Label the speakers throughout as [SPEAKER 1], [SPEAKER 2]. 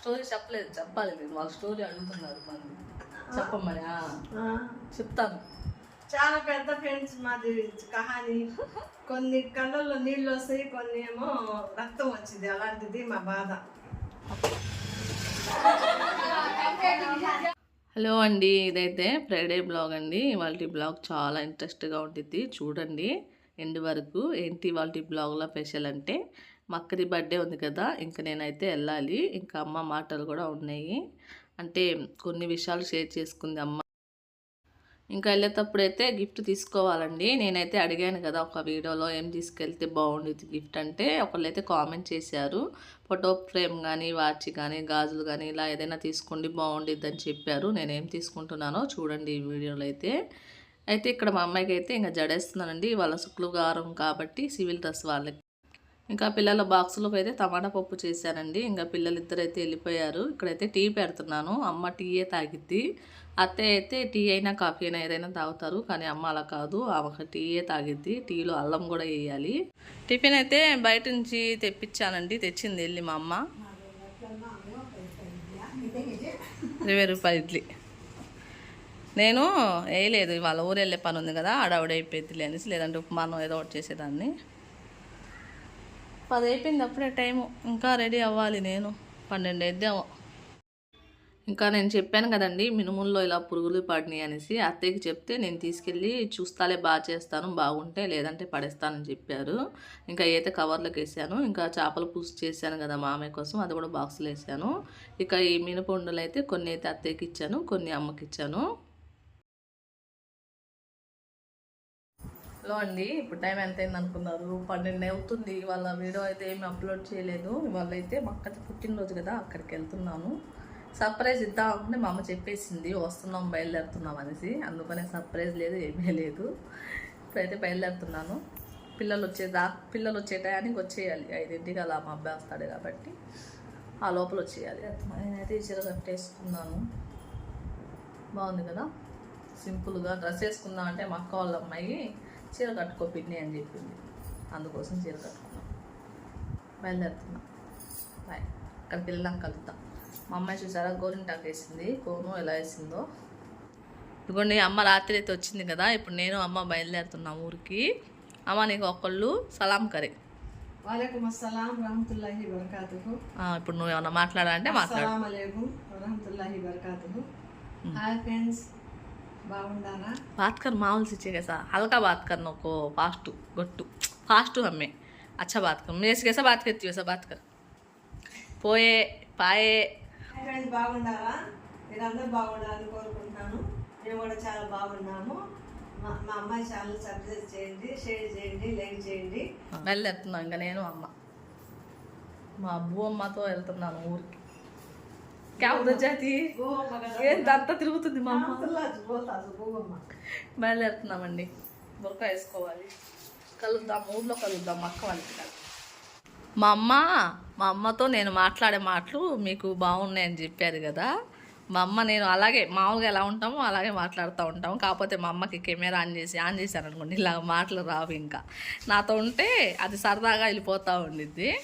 [SPEAKER 1] Story చెప్పలేదు చెప్పాలి నేను వాళ్ళ స్టోరీ అడుగుతున్నారు మంది ఆ, చెప్తాను.
[SPEAKER 2] చాలా పెద్ద ఫ్రెండ్స్ మాది కహాని. కొన్ని కళ్ళల్లో నీళ్ళు వస్తాయి కొన్ని ఏమో రక్తం వచ్చింది. అలాంటిది మా బాధ.
[SPEAKER 1] హలో అండి ఇదైతే ఫ్రైడే బ్లాగ్ అండి. ఇవాళ బ్లాగ్ చాలా ఇంట్రెస్ట్గా ఉంటుంది చూడండి ఎండ్ వరకు ఏంటి ఇవాళ బ్లాగ్లో స్పెషల్ అంటే మక్కది బర్త్డే ఉంది కదా ఇంకా నేనైతే వెళ్ళాలి. ఇంకా అమ్మ మాటలు కూడా ఉన్నాయి. అంటే కొన్ని విషయాలు షేర్ చేసుకుంది అమ్మ. ఇంకా వెళ్ళేటప్పుడు అయితే గిఫ్ట్ తీసుకోవాలండి. నేనైతే అడిగాను కదా ఒక వీడియోలో ఏం తీసుకెళ్తే బాగుండేది గిఫ్ట్ అంటే ఒకళ్ళైతే కామెంట్ చేశారు. ఫోటో ఫ్రేమ్ కానీ వాచ్ కానీ గాజులు కానీ ఇలా ఏదైనా తీసుకోండి బాగుండిద్ది అని చెప్పారు. నేను ఏం తీసుకుంటున్నానో చూడండి ఈ వీడియోలో అయితే. అయితే ఇక్కడ మా అమ్మాయికి అయితే ఇంకా జడేస్తున్నానండి. వాళ్ళ శుక్రవారం కాబట్టి సివిల్ డ్రెస్ వాళ్ళకి. ఇంకా పిల్లల బాక్సులోకి అయితే టమాటా పప్పు చేశానండి. ఇంకా పిల్లలిద్దరు అయితే వెళ్ళిపోయారు. ఇక్కడైతే టీ పెడుతున్నాను. అమ్మ టీయే తాగిద్ది. అత్తయ్య అయితే టీ అయినా కాఫీ అయినా ఏదైనా తాగుతారు. కానీ అమ్మ అలా కాదు. ఆమెకు టీయే తాగిద్ది. టీలో అల్లం కూడా వేయాలి. టిఫిన్ అయితే బయట నుంచి తెప్పించానండి. తెచ్చింది వెళ్ళి మా అమ్మ. ఇరవై రూపాయలు ఇడ్లీ. నేను వేయలేదు. వాళ్ళ ఊరు వెళ్ళే పని ఉంది కదా. ఆడవిడ అయిపోయింది అనేసి లేదంటే ఉప్మానం ఏదో ఒకటి చేసేదాన్ని. పది అయిపోయింది అప్పుడే టైము. ఇంకా రెడీ అవ్వాలి నేను. పన్నెండు అయిద్దాము ఇంకా నేను చెప్పాను కదండి మినుముల్లో ఇలా పురుగులు పడినాయి అనేసి అత్తయ్యకి చెప్తే నేను తీసుకెళ్ళి చూస్తాలే బాగా చేస్తాను బాగుంటే లేదంటే పడేస్తానని చెప్పారు. ఇంకా అయితే కవర్లోకి వేసాను. ఇంకా చేపల పులుసు చేశాను కదా మామయ్య కోసం అది కూడా బాక్సులు వేసాను. ఇక ఈ మినపండులు అయితే కొన్ని అయితే అత్తయ్యకి ఇచ్చాను కొన్ని అమ్మకి ఇచ్చాను. హలో అండి ఇప్పుడు టైం ఎంత అయింది అనుకున్నారు. పన్నెండు అవుతుంది వాళ్ళ వీడియో అయితే ఏమి అప్లోడ్ చేయలేదు. ఇవాళ అయితే మా అక్క పుట్టినరోజు కదా అక్కడికి వెళ్తున్నాను. సర్ప్రైజ్ ఇద్దాం అనుకుంటే మా అమ్మ చెప్పేసింది వస్తున్నాం బయలుదేరుతున్నాం అనేసి. అందుకనే సర్ప్రైజ్ లేదు ఏమీ లేదు. ఇప్పుడైతే బయలుదేరుతున్నాను. పిల్లలు వచ్చేదా పిల్లలు వచ్చే టయానికి వచ్చేయాలి. ఐదింటికి అలా మా అబ్బాయి వస్తాడు కాబట్టి ఆ లోపల వచ్చేయాలి. నేనైతే ఈ చీర కట్టేసుకున్నాను బాగుంది కదా? సింపుల్గా డ్రెస్ వేసుకుందాం అంటే మా అక్క వాళ్ళ అమ్మాయి చీర కట్టుకో పిన్ని అని చెప్పింది. అందుకోసం చీర కట్టుకున్నాం. బయలుదేరుతున్నాం. బాయ్. అక్కడికి వెళ్ళాం కలుద్దాం. మా అమ్మాయి చూసారా? గోరింటాకు వేసింది. కోను ఎలా వేసిందో. ఇదిగోండి అమ్మ రాత్రి అయితే వచ్చింది కదా. ఇప్పుడు నేను అమ్మ బయలుదేరుతున్నాం ఊరికి. అమ్మ నీకు ఒకళ్ళు సలాం కరే.
[SPEAKER 2] వాలేకుమ్ అస్సలాం రహమతుల్లాహి వరకాతుహు
[SPEAKER 1] ఆ, ఇప్పుడు నువ్వు ఏమన్నా మాట్లాడాలంటే మాట్లాడు.
[SPEAKER 2] అస్సలాం అలైకుం వరహమతుల్లాహి వరకాతుహు హాయ్ ఫ్రెండ్స్. బాగుండారా
[SPEAKER 1] बात कर माहौल से चाहिए कैसा हल्का बात करना को फास्ट गट्टू फास्ट हमें अच्छा बात कर मेरे से कैसा बात करती हो ऐसा बात कर పోయే పాయే
[SPEAKER 2] హాయ్ ఫ్రెండ్స్ బాగుండారా మీరందరూ బాగుండాలని కోరుకుంటున్నాను మేము కూడా చాలా బాగున్నాము మా మా అమ్మాయి ఛానల్ సబ్స్క్రైబ్ చేయండి షేర్ చేయండి లైక్ చేయండి
[SPEAKER 1] బయలుదేరుతున్నాను ఇంకా నేను అమ్మ మా అబ్బు అమ్మతో వెళ్తున్నాను ఊరికి ఉదర్ జాతి. ఏంతంతా తిరుగుతుంది మా అమ్మ. బయలుదేరుతున్నామండి. బురక వేసుకోవాలి. కలుద్దాం ఊర్లో కలుద్దాం అక్క వాళ్ళకి. మా అమ్మ మా అమ్మతో నేను మాట్లాడే మాటలు మీకు బాగున్నాయని చెప్పారు కదా. మా అమ్మ నేను అలాగే మామూలుగా ఎలా ఉంటామో అలాగే మాట్లాడుతూ ఉంటాము కాకపోతే మా అమ్మకి కెమెరా ఆన్ చేసి ఆన్ చేశాను అనుకోండి ఇలా మాటలు రావు ఇంకా. నాతో ఉంటే అది సరదాగా వెళ్ళిపోతూ ఉండిద్ది.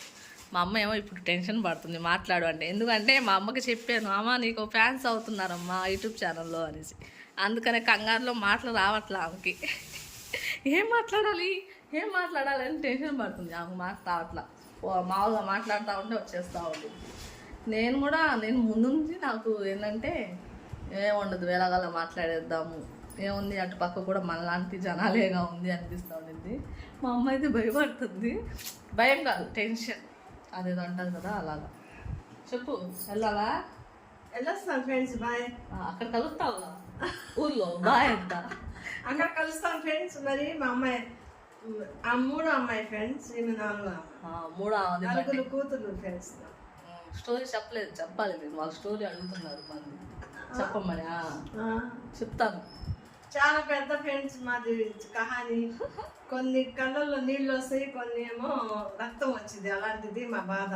[SPEAKER 1] మా అమ్మ ఏమో ఇప్పుడు టెన్షన్ పడుతుంది మాట్లాడు అంటే ఎందుకంటే మా అమ్మకి చెప్పాను అమ్మ నీకు ఫ్యాన్స్ అవుతున్నారమ్మా యూట్యూబ్ ఛానల్లో అనేసి. అందుకనే కంగారులో మాటలు రావట్లే ఆమెకి. ఏం మాట్లాడాలి? ఏం మాట్లాడాలి అని టెన్షన్ పడుతుంది ఆమె మాట రావట్లా. మామూలుగా మాట్లాడుతూ ఉంటే వచ్చేస్తూ ఉంటుంది నేను కూడా నేను ముందు నుంచి నాకు ఏంటంటే ఏముండదు ఉండదు మాట్లాడేద్దాము. ఏముంది అటు పక్క కూడా మనలాంటి జనాలేగా ఉంది అనిపిస్తూ ఉండింది మా అమ్మ అయితే భయపడుతుంది. భయం కాదు టెన్షన్. అదేదో అంటారు కదా అలాగా. చెప్పు వెళ్ళాలా?
[SPEAKER 2] వెళ్ళొస్తాం ఫ్రెండ్స్ బాయ్.
[SPEAKER 1] అక్కడ కలుస్తావు? ఊర్లో బాయ్ అంట.
[SPEAKER 2] అక్కడ కలుస్తాం ఫ్రెండ్స్ మరి మా అమ్మాయి ఆ మూడో అమ్మాయి ఫ్రెండ్స్ ఈమె నాలుగో
[SPEAKER 1] మూడో.
[SPEAKER 2] నలుగురు కూతుర్లు ఫ్రెండ్స్.
[SPEAKER 1] స్టోరీ చెప్పలేదు చెప్పాలి నేను వాళ్ళ స్టోరీ అడుగుతున్నారు మంది చెప్పమని ఆ, చెప్తాను.
[SPEAKER 2] చాలా పెద్ద ఫ్రెండ్స్ మాది కహాని. కొన్ని కళ్ళల్లో నీళ్ళు వస్తాయి కొన్ని ఏమో రక్తం వచ్చింది. అలాంటిది మా బాధ.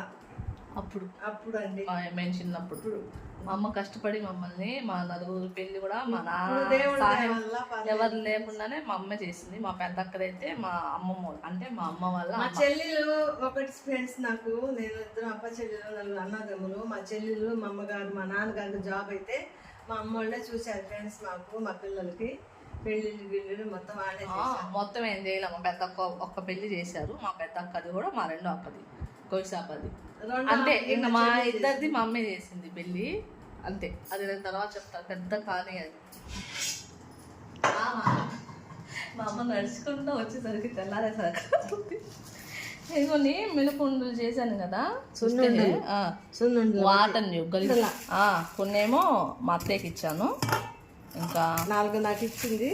[SPEAKER 1] అప్పుడు.
[SPEAKER 2] అప్పుడు అండి
[SPEAKER 1] మేము చిన్నప్పుడు? మా అమ్మ కష్టపడి మమ్మల్ని మా నలుగురు పెళ్ళి కూడా మా నాన్న. ఎవరు లేకుండానే మా అమ్మ చేసింది. మా పెద్ద అక్కడైతే మా అమ్మమ్మ అంటే మా అమ్మ వాళ్ళ
[SPEAKER 2] మా. చెల్లెలు ఒకటి ఫ్రెండ్స్ నాకు. నేను ఇద్దరు అప్ప చెల్లెలు నలుగురు అన్నదమ్ములు. మా చెల్లెలు మా అమ్మగారు మా నాన్నగారికి జాబ్ అయితే మా అమ్మ వాళ్ళే చూశారు ఫ్రెండ్స్ మాకు మా పిల్లలకి. పెళ్ళిళ్ళు గిళ్ళిళ్ళు మొత్తం
[SPEAKER 1] ఆ, మొత్తం ఏం చేయలే మా పెద్ద అక్క ఒక్క పెళ్ళి చేశారు. మా పెద్ద అక్కది కూడా మా రెండో అక్కది. కొయిసాపది
[SPEAKER 2] రెండో
[SPEAKER 1] అంటే ఇంకా
[SPEAKER 2] మా చెల్లి
[SPEAKER 1] ఇద్దరిది మా అమ్మే చేసింది పెళ్ళి. అంతే. అది నేను తర్వాత చెప్తాను పెద్ద కానీ అది. మా అమ్మ నడుచుకుంటూ వచ్చేసరికి తెల్లారేసరికి. ఇదిగోని మినుకుండలు చేశాను కదా. చూస్తే ఆ,
[SPEAKER 2] సున్నుండలు.
[SPEAKER 1] వాటర్ గలి ఆ, కొన్నేమో మా అత్తయ్యకి ఇచ్చాను. ఇంకా
[SPEAKER 2] నాలుగు నాకు ఇచ్చింది.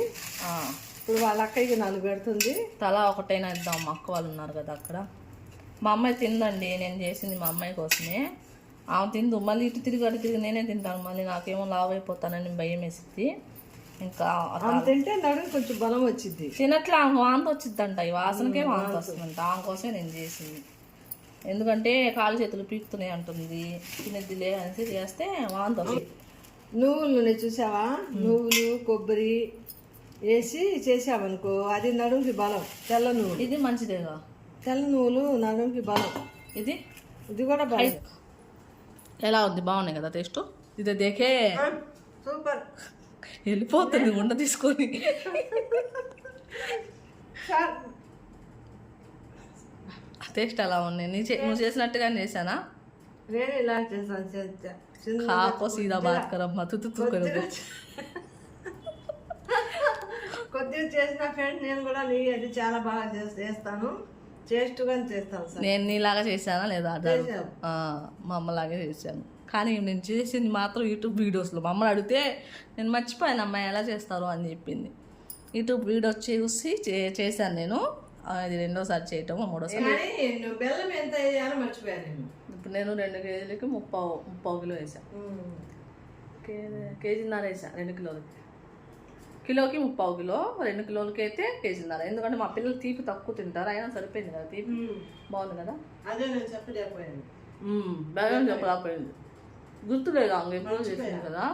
[SPEAKER 2] ఇప్పుడు వాళ్ళ అక్కయ్యకి నాలుగు పెడుతుంది.
[SPEAKER 1] తలా ఒకటైనా ఇద్దాం మా అక్క వాళ్ళు ఉన్నారు కదా అక్కడ. మా అమ్మాయి తిందండి నేను చేసింది మా అమ్మాయి కోసమే. ఆమె తిందు మళ్ళీ ఇటు తిరిగి అటు తిరిగి నేనే తింటాను మళ్ళీ నాకేమో లావ్ అయిపోతానని భయం వేసింది ఇంకా
[SPEAKER 2] తింటే నడుము కొంచెం బలం వచ్చింది
[SPEAKER 1] తినట్లే ఆమె వాంతి వచ్చిందంట ఈ వాసనకే వాంతి వస్తుందంట. ఆమె కోసమే నేను చేసింది. ఎందుకంటే కాలు చేతులు పీకుతున్నాయి అంటుంది. తినేదిలే అనేసి చేస్తే వాంతి వస్తుంది.
[SPEAKER 2] నువ్వులు నూనె చూసావా? నువ్వులు కొబ్బరి వేసి చేసావనుకో అది నడుముకి బలం. తెల్ల నువ్వులు.
[SPEAKER 1] ఇది మంచిదేగా?
[SPEAKER 2] తెల్ల నువ్వులు నడుముకి బలం.
[SPEAKER 1] ఇది?
[SPEAKER 2] ఇది కూడా బలం.
[SPEAKER 1] ఎలా ఉంది? బాగున్నాయి కదా టేస్ట్? ఇది దేకే?
[SPEAKER 2] సూపర్.
[SPEAKER 1] వెళ్ళిపోతుంది ఉండ తీసుకొని. టేస్ట్ ఎలా ఉన్నాయి. నీ నువ్వు చేసినట్టుగా చేశానా?
[SPEAKER 2] నేను ఇలా
[SPEAKER 1] కాకో సీదా బాత్ కరమ్మా తుతు తుక్కరు
[SPEAKER 2] కొద్దిగా చేసిన ఫ్రెండ్ నేను కూడా నీ అది చాలా బాగా చేసి చేస్తాను. చేస్తాను
[SPEAKER 1] నేను నీలాగా చేశానా లేదా? మా అమ్మలాగే చేశాను. కానీ నేను చేసింది మాత్రం యూట్యూబ్ వీడియోస్లో. మా అమ్మని అడిగితే నేను మర్చిపోయాను అమ్మాయి ఎలా చేస్తారు? అని చెప్పింది. యూట్యూబ్ వీడియోస్ చూసి చేశాను నేను. ఇది రెండోసారి చేయటం మూడోసారి
[SPEAKER 2] బెల్లం ఎంత వేయాలో మర్చిపోయాను
[SPEAKER 1] ఇప్పుడు నేను రెండు కేజీలకి ముప్పావు ముప్పావు కిలో వేసాను కేజీ కేజీన్నర వేసా రెండు కిలోలకి కిలోకి ముప్పావు కిలో రెండు కిలోలకి అయితే కేజీన్నర. ఎందుకంటే మా పిల్లలు తీపి తక్కువ తింటారు అయినా సరిపోయింది కదా తీపి. బాగుంది కదా?
[SPEAKER 2] అదే నేను చెప్పలేకపోయాను.
[SPEAKER 1] బెల్లం చెప్పలేకపోయింది. గుర్తులేదు అంగ ఎప్పుడో చేసింది కదా.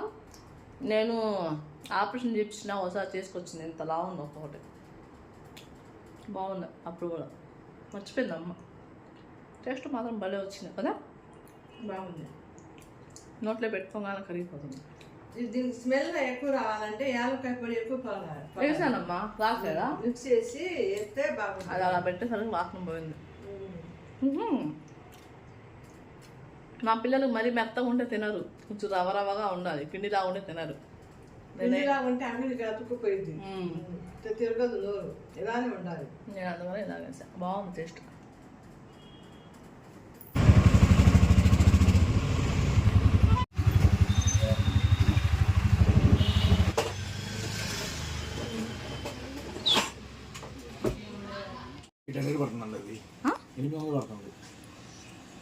[SPEAKER 1] నేను ఆపరేషన్ చేపించిన ఒకసారి చేసుకొచ్చింది ఇంత లా ఉంది ఒక్కొక్కటి బాగుంది అప్పుడు కూడా మర్చిపోయింది అమ్మ. టేస్ట్ మాత్రం భలే వచ్చింది కదా.
[SPEAKER 2] బాగుంది.
[SPEAKER 1] నోట్లో పెట్టుకోగానే కరిగిపోతుంది.
[SPEAKER 2] దీనికి స్మెల్ ఎక్కువ రావాలంటే యాలక్కాయ పొడి ఎక్కువ
[SPEAKER 1] వేసానమ్మా. రాలేదా
[SPEAKER 2] మిక్స్ చేసి వేస్తే బాగుంది
[SPEAKER 1] అది అలా పెట్టేసరికి వాసన పోయింది. మా పిల్లలు మరీ మెత్తగా ఉంటే తినరు. కొంచెం రవ రవగా ఉండాలి. పిండిలా ఉంటే తినరు.
[SPEAKER 2] ఉంటే. తిరగదు నోరు. ఇలానే ఉండాలి.
[SPEAKER 1] నేను ఇలా బాగుంది టేస్ట్?
[SPEAKER 3] ఎనిమిది వందలు పడుతుంది.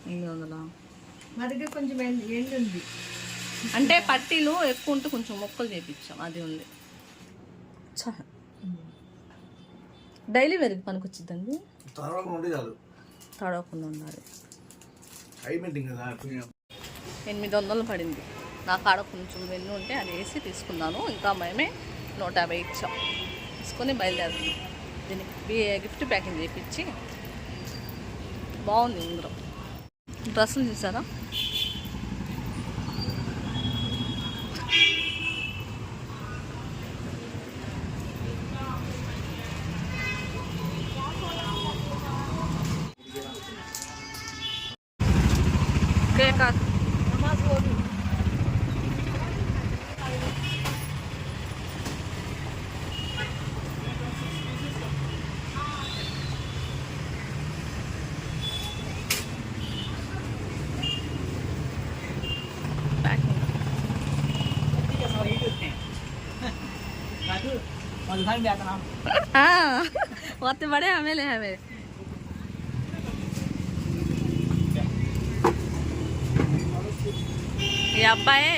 [SPEAKER 1] ఎనిమిది వందల?
[SPEAKER 2] మరిగి కొంచెం ఎండు ఉంది
[SPEAKER 1] అంటే పట్టీలు ఎక్కువ ఉంటే కొంచెం మొక్కలు చేపించాం అది ఉంది. డైలీ వేరికి
[SPEAKER 3] తర్వాత ఉంటే చాలు.
[SPEAKER 1] తడవకుండా
[SPEAKER 3] కదా
[SPEAKER 1] ఎనిమిది వందలు పడింది. నా కాడ కొంచెం వెన్ను ఉంటే అది వేసి తీసుకున్నాను. ఇంకా మేమే నూట యాభై ఇచ్చాం. తీసుకొని బయలుదేరుతున్నాం. దీనికి గిఫ్ట్ ప్యాకింగ్ చేయించి బాగుంది ఉంగరం డ్రెస్సులు చూసారా ಒತ್ತು ಬಡೆ ಆಮೇಲೆ ಆಮೇಲೆ ఈ అబ్బాయి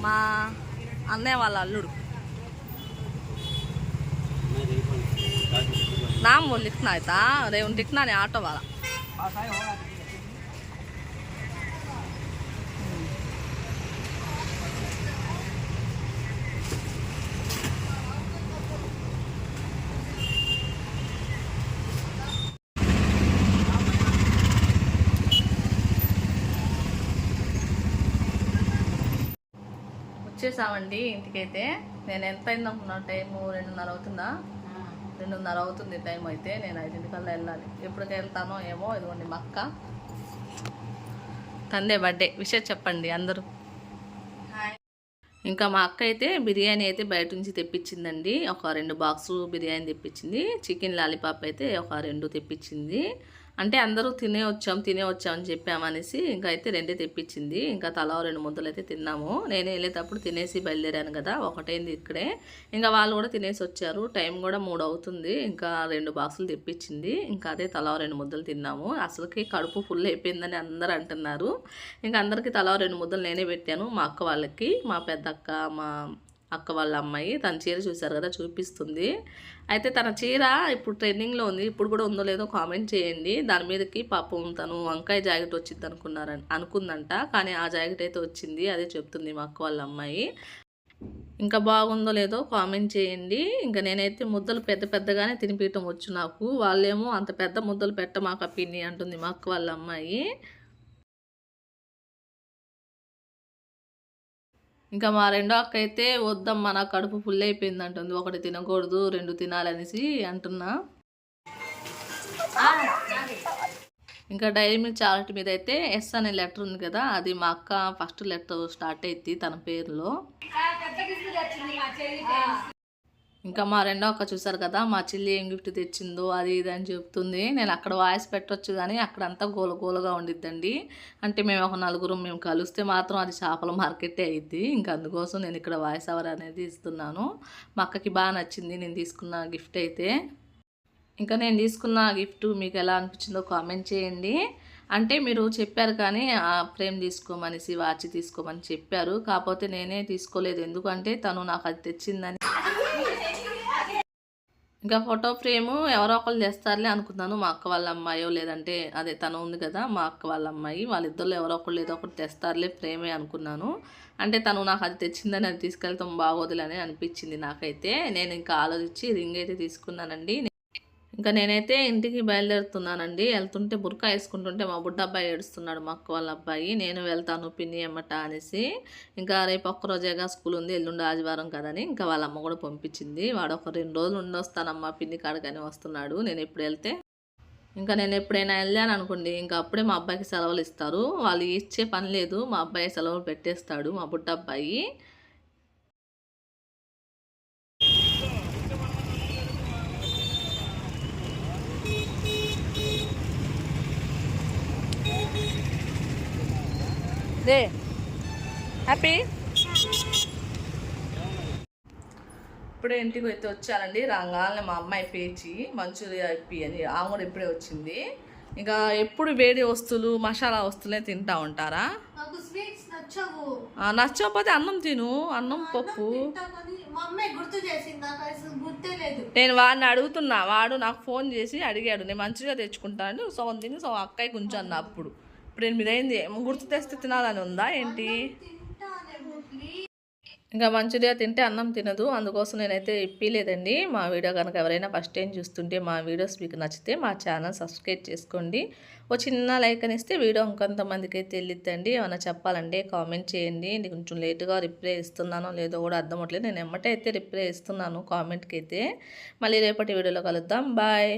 [SPEAKER 1] మా అన్నయ్య వాళ్ళ అల్లుడు నా మొన్న ఇట్నా అయితే రేపు ఇట్నా ఆటో వాళ్ళ వచ్చేసామండి ఇంటికైతే. నేను ఎంత అయింది అనుకున్నా టైము రెండున్నర అవుతుందా? రెండున్నర అవుతుంది టైం అయితే నేను ఐదింటికల్లా వెళ్ళాలి. ఎప్పటికి వెళ్తానో ఏమో ఇదిగోండి మా అక్క. తందే బర్త్డే. విషయం చెప్పండి అందరూ. ఇంకా మా అక్క అయితే బిర్యానీ అయితే బయట నుంచి తెప్పించిందండి. ఒక రెండు బాక్సు బిర్యానీ తెప్పించింది. చికెన్ లాలీపాప్ అయితే ఒక రెండు తెప్పించింది. అంటే అందరూ తినే వచ్చాం తినే వచ్చామని చెప్పామనేసి ఇంకా అయితే రెండే తెప్పించింది. ఇంకా తలా రెండు ముద్దలు అయితే తిన్నాము. నేను వెళ్ళేటప్పుడు తినేసి బయలుదేరాను కదా ఒకటైంది ఇక్కడే. ఇంకా వాళ్ళు కూడా తినేసి వచ్చారు. టైం కూడా మూడు అవుతుంది. ఇంకా రెండు బాక్సులు తెప్పించింది. ఇంకా అదే తలా రెండు ముద్దలు తిన్నాము. అసలుకి కడుపు ఫుల్ అయిపోయిందని అందరు అంటున్నారు. ఇంకా అందరికీ తలా రెండు ముద్దలు నేనే పెట్టాను మా అక్క వాళ్ళకి మా పెద్ద అక్క మా అక్క వాళ్ళ అమ్మాయి తన చీర చూశారు కదా చూపిస్తుంది. అయితే తన చీర ఇప్పుడు ట్రెండింగ్లో ఉంది. ఇప్పుడు కూడా ఉందో లేదో కామెంట్ చేయండి. దాని మీదకి పాపం తను వంకాయ జాకెట్ వచ్చింది అనుకున్నారని అనుకుందంట. కానీ ఆ జాకెట్ అయితే వచ్చింది. అదే చెప్తుంది మా అక్క వాళ్ళ అమ్మాయి. ఇంకా బాగుందో లేదో కామెంట్ చేయండి. ఇంకా నేనైతే ముద్దలు పెద్ద పెద్దగానే తినిపించటం వచ్చు నాకు. వాళ్ళేమో అంత పెద్ద ముద్దలు పెట్ట మాకు పిన్ని అంటుంది మా అక్క వాళ్ళ అమ్మాయి. ఇంకా మా రెండో అక్క అయితే వద్దమ్మా నా కడుపు ఫుల్ అయిపోయింది అంటుంది ఒకటి తినకూడదు రెండు తినాలనేసి అంటున్నా. ఇంకా డైరీ మిల్క్ చాక్లెట్ మీద అయితే ఎస్ అనే లెటర్ ఉంది కదా అది మా అక్క ఫస్ట్ లెటర్ స్టార్ట్ అయింది తన పేరులో. ఇంకా మా రెండో అక్క చూసారు కదా మా చెల్లి ఏం గిఫ్ట్ తెచ్చిందో అది ఇది అని చెప్తుంది. నేను అక్కడ వాయిస్ పెట్టవచ్చు కానీ అక్కడంతా గోలగోలగా గోల ఉండిద్దండి. అంటే మేము ఒక నలుగురు మేము కలిస్తే మాత్రం అది చేపల మార్కెటే అయ్యిద్ది ఇంకా అందుకోసం నేను ఇక్కడ వాయిస్ అవర్ అనేది ఇస్తున్నాను. మా అక్కకి బాగా నచ్చింది నేను తీసుకున్న గిఫ్ట్ అయితే. ఇంకా నేను తీసుకున్న గిఫ్ట్ మీకు ఎలా అనిపించిందో కామెంట్ చేయండి. అంటే మీరు చెప్పారు కానీ ఆ ఫ్రేమ్ తీసుకోమనేసి వాచ్ తీసుకోమని చెప్పారు. కాకపోతే నేనే తీసుకోలేదు. ఎందుకంటే తను నాకు అది తెచ్చిందని ఇంకా ఫోటో ఫ్రేము ఎవరో ఒకళ్ళు తెస్తారులే అనుకున్నాను. మా అక్క వాళ్ళ అమ్మాయో లేదంటే అదే తను ఉంది కదా మా అక్క వాళ్ళ అమ్మాయి. వాళ్ళిద్దరు ఎవరో ఒకళ్ళు ఏదో ఒకటి తెస్తారులే ఫ్రేమే అనుకున్నాను. అంటే తను నాకు అది తెచ్చిందని అది తీసుకెళ్తాం బాగోదులని అనిపించింది నాకైతే. నేను ఇంకా ఆలోచించి రింగ్ అయితే తీసుకున్నానండి. ఇంకా నేనైతే ఇంటికి బయలుదేరుతున్నానండి. వెళ్తుంటే బుర్కా వేసుకుంటుంటే మా బుడ్డ అబ్బాయి ఏడుస్తున్నాడు మా అక్క వాళ్ళ అబ్బాయి. నేను వెళ్తాను పిన్ని అమ్మట అనేసి. ఇంకా రేపు ఒక్క రోజేగా స్కూల్ ఉంది ఎల్లుండి ఆదివారం కదని. ఇంకా వాళ్ళ అమ్మ కూడా పంపించింది. వాడు ఒక రెండు రోజులు ఉండొస్తానమ్మా పిన్ని కాడకని వస్తున్నాడు. నేను ఎప్పుడు వెళ్తే. ఇంకా నేను ఎప్పుడైనా వెళ్ళాను అనుకోండి ఇంకా అప్పుడే మా అబ్బాయికి సెలవులు ఇస్తారు. వాళ్ళు ఇచ్చే పని లేదు మా అబ్బాయి సెలవులు పెట్టేస్తాడు మా బుడ్డ అబ్బాయి. రే హ్యాపీ ఇప్పుడే ఇంటికి అయితే వచ్చానండి. రాగానే మా అమ్మాయి పేచి మంచూరియా ఇప్పి అని ఆమె కూడా ఇప్పుడే వచ్చింది. ఇంకా ఎప్పుడు వేడి వస్తువులు మసాలా వస్తువులే తింటా ఉంటారా?
[SPEAKER 4] నాకు స్వీట్స్ నచ్చవు.
[SPEAKER 1] ఆ, నచ్చకపోతే అన్నం తిను. అన్నం పప్పు. నేను వాడిని అడుగుతున్నా. వాడు నాకు ఫోన్ చేసి అడిగాడు. నేను మంచిగా తెచ్చుకుంటాను సగం తిని సగం అక్కయ్య కొంచెం అన్న అప్పుడు. ఇప్పుడు ఎనిమిది అయింది గుర్తు తెస్తే తినాలని ఉందా ఏంటి? ఇంకా మంచిగా తింటే అన్నం తినదు. అందుకోసం నేనైతే ఇప్పలేదండి. మా వీడియో కనుక ఎవరైనా ఫస్ట్ టైం చూస్తుంటే మా వీడియోస్ మీకు నచ్చితే మా ఛానల్ సబ్స్క్రైబ్ చేసుకోండి. ఓ చిన్న లైక్ అని ఇస్తే వీడియో ఇంకొంతమందికి అయితే వెళ్ళిద్దండి. ఏమైనా చెప్పాలంటే కామెంట్ చేయండి. నేను కొంచెం లేటుగా రిప్లై ఇస్తున్నానో లేదో కూడా అర్థం అవ్వట్లేదు. నేను ఎమ్మటే అయితే రిప్లై ఇస్తున్నాను కామెంట్కి అయితే. మళ్ళీ రేపటి వీడియోలో కలుద్దాం. బాయ్.